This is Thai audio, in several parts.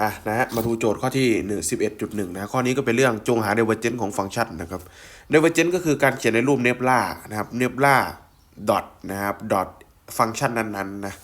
อะนะฮะมาดูโจทย์ข้อที่1 11.1นะข้อนี้ก็เป็นเรื่องจงหา divergence ของฟังก์ชันนะครับ divergence ก็คือการเขียนในรูปเนบล่านะครับเนบล่าดอทนะครับดอทฟังก์ชันนั้นๆนะ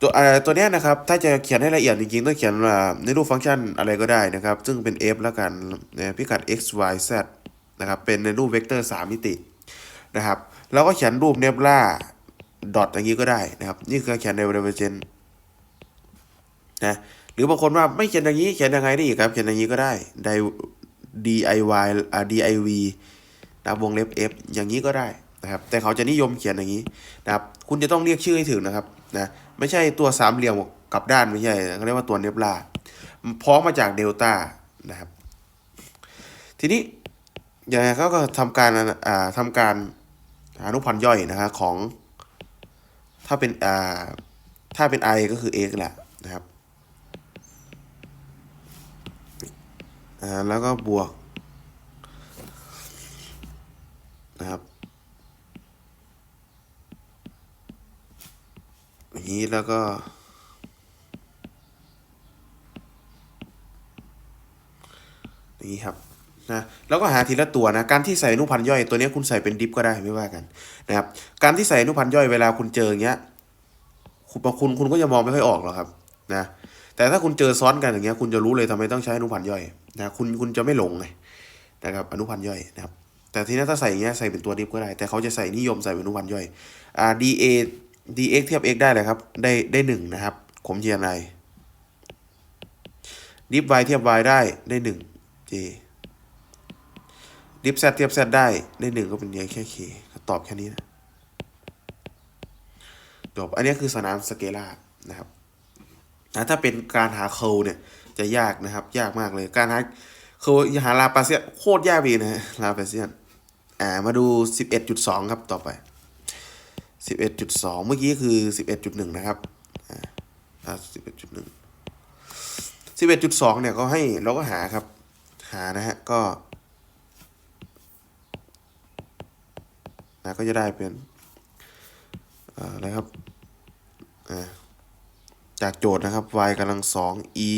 ตัวอ่าตัวเนี้ยนะครับถ้าจะเขียนให้ละเอียดจริงๆต้องเขียนว่าในรูปฟังก์ชันอะไรก็ได้นะครับซึ่งเป็น f แล้วกันนะพิกัด x y z นะครับเป็นในรูปเวกเตอร์3มิตินะครับแล้วก็เขียนรูปเนบล่าดอทอย่างนี้ก็ได้นะครับนี่คือการเขียนใน divergence นะ หรือบางคนว่าไม่เขียนอย่างนี้เขียนยังไงได้อีกครับ เขียนอย่างนี้ก็ได้ DIY อ่า DIV นะวงเล็บ F อย่างนี้ก็ได้นะครับ แต่เขาจะนิยมเขียนอย่างนี้นะครับ คุณจะต้องเรียกชื่อให้ถึงนะครับนะไม่ใช่ตัวสามเหลี่ยมกับด้านไม่ใช่เขาเรียกว่าตัวเนบลาพ้องมาจากเดลต้านะครับ ทีนี้อย่างไรเขาก็ทำการอ่าทำการอนุพันธ์ย่อยนะครับของถ้าเป็นอ่าถ้าเป็น i ก็คือ x แหละนะครับ อ่าแล้วก็บวกนะครับอย่างนี้แล้วก็นี้ครับนะแล้วก็หาทีละตัวนะการที่ใส่อนุพันธ์ย่อยตัวนี้คุณใส่เป็นดิฟก็ได้ไม่ว่ากันนะครับการที่ใส่อนุพันธ์ย่อยเวลาคุณเจออย่างเงี้ยคุณคุณคุณก็จะมองไม่ค่อยออกหรอกครับนะ แต่ถ้าคุณเจอซ้อนกันอย่างเงี้ยคุณจะรู้เลยทำไมต้องใช้อนุพันธ์ย่อยนะคุณคุณจะไม่หลงไงนะครับอนุพันธ์ย่อยนะครับแต่ทีนี้ถ้าใส่อย่างเงี้ยใส่เป็นตัวดิฟก็ได้ แต่เขาจะใส่นิยมใส่เป็นอนุพันธ์ย่อยอ่า dA dx เทียบ x ได้เลยครับ ได้ได้หนึ่งนะครับ ผมเทียนอะไรดิฟ y เทียบ y ได้ได้หนึ่ง j ดิฟ z เทียบ z ได้ได้หนึ่งก็เป็นเพียแค่ k ตอบแค่นี้นะจบอันนี้คือสนามสเกลาร์นะครับ นะถ้าเป็นการหาเคิลเนี่ยจะยากนะครับ ยากมากเลยการหาเคิลหาลาปาเซียนโคตรยากเลยนะลาปาเซียนอ่ามาดู 11.2 ครับต่อไป 11.2 เมื่อกี้คือ 11.1 นะครับอ่าอ่า11.1 11.2 เนี่ยก็ให้เราก็หาครับ หานะฮะก็นะก็จะได้เป็นอะไรครับ จากโจทย์นะครับ y กำลังสอง e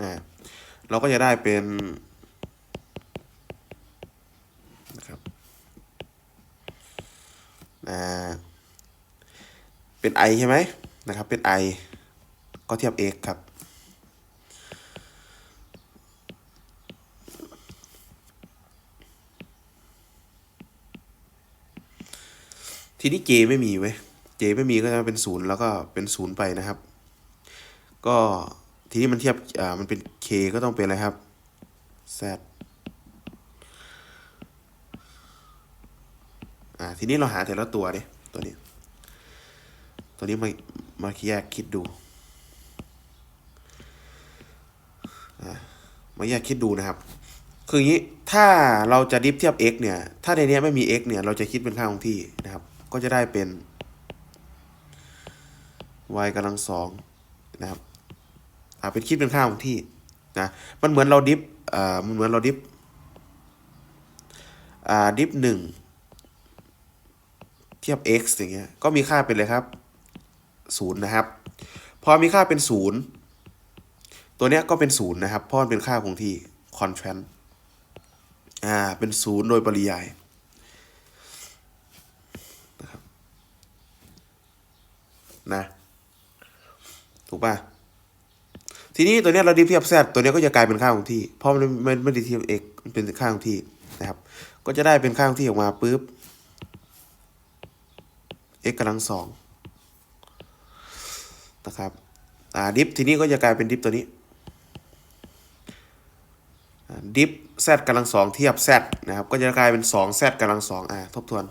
อ่าเราก็จะได้เป็นนะครับอ่าเป็น i ใช่ไหมนะครับ เป็น i ก็เทียบ x ครับ ทีนี้ j ไม่มีเว้ย j ไม่มีก็จะเป็นศูนย์แล้วก็เป็นศูนย์ไปนะครับ ก็ทีนี้มันเทียบอ่ามันเป็น k ก็ต้องเป็นอะไรครับ z อ่าทีนี้เราหาแต่ละตัวดิตัวนี้ ตัวนี้มามาแยกคิดดูอ่ามาแยกคิดดูนะครับ คืออย่างนี้ถ้าเราจะดิฟเทียบ x เนี่ย ถ้าในนี้ไม่มี x เนี่ย เราจะคิดเป็นค่าคงที่นะครับ ก็จะได้เป็น y กำลังสองนะครับอ่าเป็นคิดเป็นค่าคงที่นะมันเหมือนเราดิฟอ่ามันเหมือนเราดิฟอ่าดิฟหนึ่งเทียบ x อย่างเงี้ยก็มีค่าเป็นเลยครับศูนย์นะครับ พอมีค่าเป็นศูนย์ตัวเนี้ยก็เป็นศูนย์นะครับเพราะมันเป็นค่าคงที่ constant อ่าเป็นศูนย์โดยปริยายนะครับ นะถูกป่ะทีนี้ตัวเนี้ยเราดิฟเทียบ z ตัวเนี้ยก็จะกลายเป็นค่าคงที่เพราะมันมันไม่ได้เทียบ x มันเป็นค่าคงที่นะครับ ก็จะได้เป็นค่าคงที่ออกมาปุ๊บ x กำลังสองนะครับอ่าดิฟทีนี้ก็จะกลายเป็นดิฟตัวนี้ดิฟ z กำลังสองเทียบ z นะครับ ก็จะกลายเป็นสอง z กำลังสองอ่าทบทวน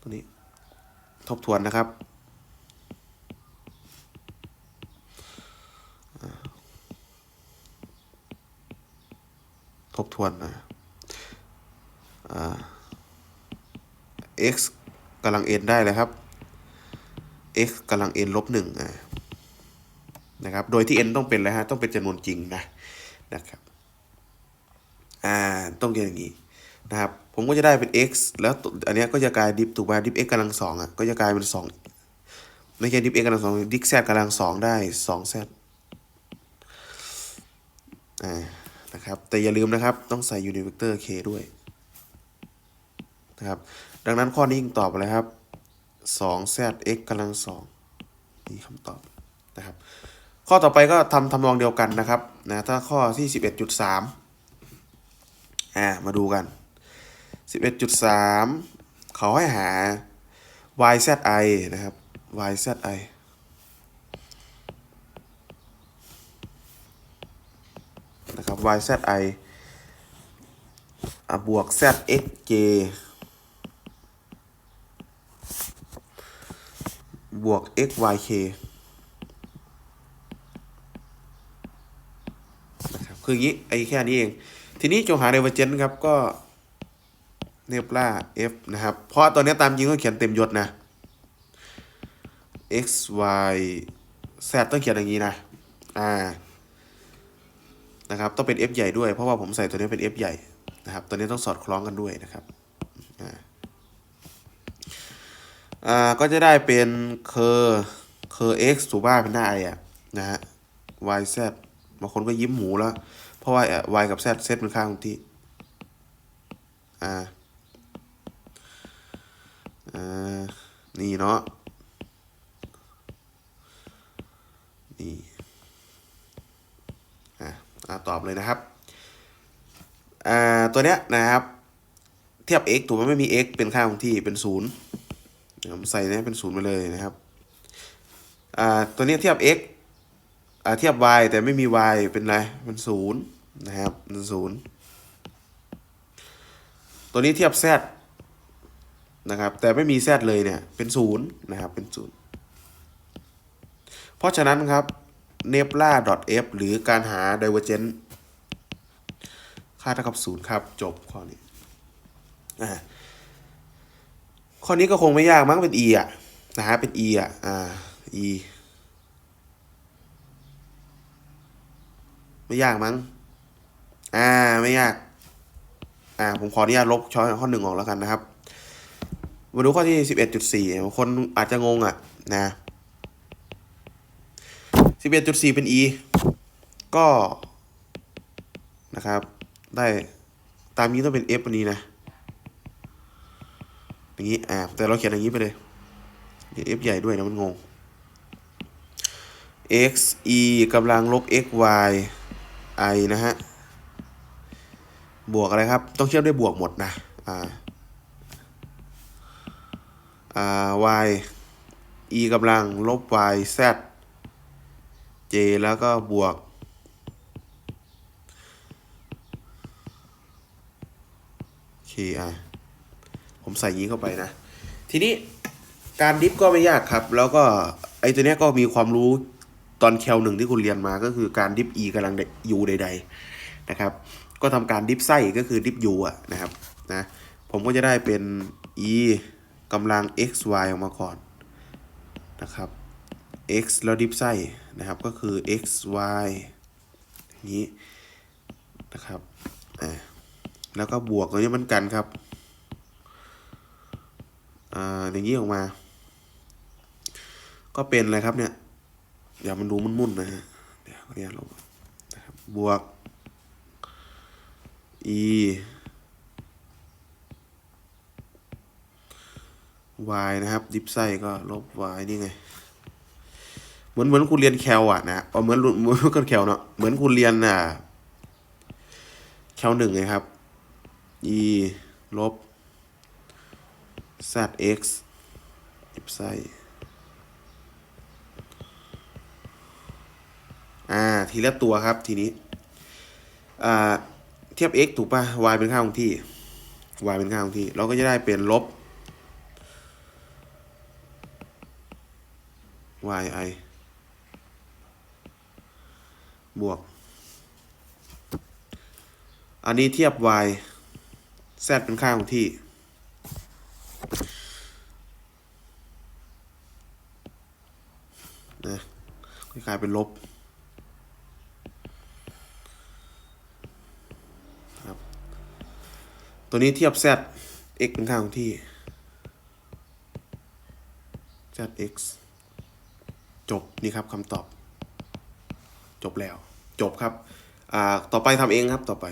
ตัวนี้ ทบทวนนะครับ ทบทวนนะอ่า x กำลัง n ได้เลยครับ x กำลัง n ลบหนึ่งนะครับ โดยที่ n ต้องเป็นอะไรฮะ ต้องเป็นจำนวนจริงนะ นะครับ อ่า ต้องเรียนอย่างนี้ นะครับ ผมก็จะได้เป็น x แล้วอันนี้ก็จะกลายดิฟถูกไหมดิฟ x กำลังสองอะก็จะกลายเป็นสองไม่ใช่ดิฟ x กำลังสองดิฟ z กำลังสองได้สอง z อ่านะครับแต่อย่าลืมนะครับต้องใส่ยูนิเวกเตอร์ k ด้วยนะครับดังนั้นข้อนี้จึงตอบอะไรครับสอง z x กำลังสองนี่คำตอบนะครับข้อต่อไปก็ทำทำนองเดียวกันนะครับนะถ้าข้อที่สิบเอ็ดจุดสามอ่ามาดูกัน สิบเอ็ดจุดสามขาให้หา y z i นะครับ y z i นะครับ y z i บวก z x j บวก x y k นะครับ คืออย่างนี้ ไอ้แค่นี้เอง ทีนี้จงหา divergence ครับ ก็ เนปล่า f นะครับ เพราะตัวนี้ตามจริงต้องเขียนเต็มยศนะ x y z ต้องเขียนอย่างนี้นะ อ่า นะครับ ต้องเป็น f ใหญ่ด้วย เพราะว่าผมใส่ตัวนี้เป็น f ใหญ่นะครับ ตัวนี้ต้องสอดคล้องกันด้วยนะครับ อ่า อ่า ก็จะได้เป็นเคอร์เคอร์ x ถูกป่ะเป็นหน้า i อะนะฮะ y z บางคนก็ยิ้มหมูแล้ว เพราะว่า y กับ z เซตเป็นค่าคงที่ อ่า อ่า นี่เนาะ นี่ อะตอบเลยนะครับ อ่า ตัวเนี้ยนะครับ เทียบ x ถูกไหมไม่มี x เป็นค่าคงที่เป็นศูนย์เดี๋ยวผมใส่เนี้ยเป็นศูนย์ไปเลยนะครับ อ่า ตัวเนี้ยเทียบ x อ่า เทียบ y แต่ไม่มี y เป็นไรเป็นศูนย์นะครับเป็นศูนย์ตัวนี้เทียบ z นะครับ แต่ไม่มี z เลยเนี่ย เป็นศูนย์นะครับ เป็นศูนย์เพราะฉะนั้นครับ n e p l a f หรือการหา divergence ค่าเท่ากับศูนย์ครับ จบข้อนี้อ่าข้อนี้ก็คงไม่ยากมั้งเป็น e อะนะฮะเป็น e อะอ่า e ไม่ยากมั้ง อ่า ไม่ยาก อ่า ผมขออนุญาตลบช้อยข้อหนึ่งออกแล้วกันนะครับ มาดูข้อที่สิบเอ็ดจุดสี่บางคนอาจจะงงอะนะสิบเอ็ดจุดสี่เป็น e ก็นะครับ ได้ตามนี้ต้องเป็น f อันนี้นะอย่างนี้อ่าแต่เราเขียนอย่างนี้ไปเลย f ใหญ่ด้วยนะมันงง x e กำลังลบ x y i นะฮะ บวกอะไรครับ ต้องเชื่อมด้วยบวกหมดนะ อ่า อ่า y e กำลังลบ y z j แล้วก็บวก k i ผมใส่ยี้เข้าไปนะ ทีนี้การดิฟก็ไม่ยากครับ แล้วก็ไอ้ตัวเนี้ยก็มีความรู้ตอนแคลหนึ่งที่คุณเรียนมาก็คือการดิฟ e กำลังยูใด ๆ นะครับ ก็ทำการดิฟไส้ก็คือดิฟ u อะนะครับนะ ผมก็จะได้เป็น e กำลัง x y ออกมาก่อนนะครับ x แล้วดิฟไส้นะครับก็คือ x y อย่างนี้นะครับอ่าแล้วก็บวกตัวนี้มือนกันครับอ่าอย่างนี้ออกมา ก็เป็นอะไรครับเนี่ยอย่ามันดูมุ่นๆนะฮะเดี๋ยวเรียนลงนะครับบวก e y นะครับ ดิฟไซก็ลบ y นี่ไง เหมือนเหมือนคุณเรียนแคลอะนะเอาเหมือนเหมือนกันแคลเนาะเหมือนคุณเรียนอะแคลหนึ่งไงครับ e ลบ z x ดิฟไซอ่า ทีละตัวครับทีนี้ อ่า เทียบ x ถูกป่ะ y เป็นค่าคงที่ y เป็นค่าคงที่ เราก็จะได้เป็นลบ y i บวก อันนี้เทียบ y z เป็นค่าคงที่ นะก็กลายเป็นลบครับตัวนี้เทียบ z x เป็นค่าของที่ z x จบนี่ครับคำตอบ จบแล้ว จบครับ อ่า ต่อไปทำเองครับต่อไป